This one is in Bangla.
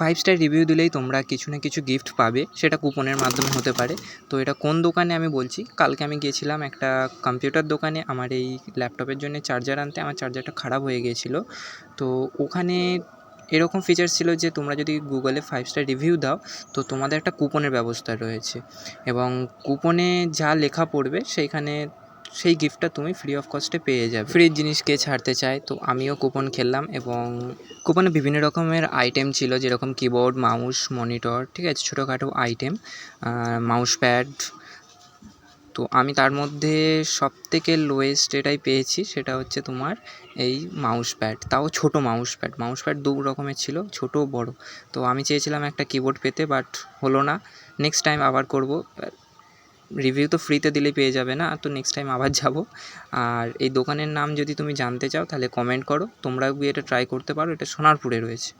ফাইভ স্টার রিভিউ দিলেই তোমরা কিছু না কিছু গিফট পাবে, সেটা কুপনের মাধ্যমে হতে পারে। তো এটা কোন দোকানে আমি বলছি? কালকে আমি গিয়েছিলাম একটা কম্পিউটার দোকানে, আমার এই ল্যাপটপের জন্য চার্জার আনতে, আমার চার্জারটা খারাপ হয়ে গিয়েছিল। তো ওখানে এরকম ফিচার্স ছিল যে, তোমরা যদি গুগলে ফাইভ স্টার রিভিউ দাও, তো তোমাদের একটা কুপনের ব্যবস্থা রয়েছে। এবং কুপনে যা লেখা পড়বে, সেইখানে সেই গিফটটা তুমি ফ্রি অফ কস্টে পেয়ে যাবে। ফ্রির জিনিস কে ছাড়তে চায়, তো আমিও কুপন খেললাম এবং কুপনে বিভিন্ন রকমের আইটেম ছিল, যেরকম কিবোর্ড মাউস মনিটর ঠিক আছে, ছোটোখাটো আইটেম মাউস প্যাড তো আমি তার মধ্যে সব থেকে লোয়েস্ট এটাই পেয়েছি, সেটা হচ্ছে তোমার এই মাউস প্যাড তাও ছোটো মাউস প্যাড মাউস প্যাড দু রকমের ছিল, ছোটো বড়ো। তো আমি চেয়েছিলাম একটা কিবোর্ড পেতে বাট হলো না। নেক্সট টাইম আবার করব রিভিউ তো ফ্রিতে দিলেই পেয়ে যাবে না, তো নেক্সট টাইম আবার যাব। আর এই দোকানের নাম যদি তুমি জানতে চাও, তাহলে কমেন্ট করো। তোমরাও গিয়ে এটা ট্রাই করতে পারো, এটা সোনারপুরে রয়েছে।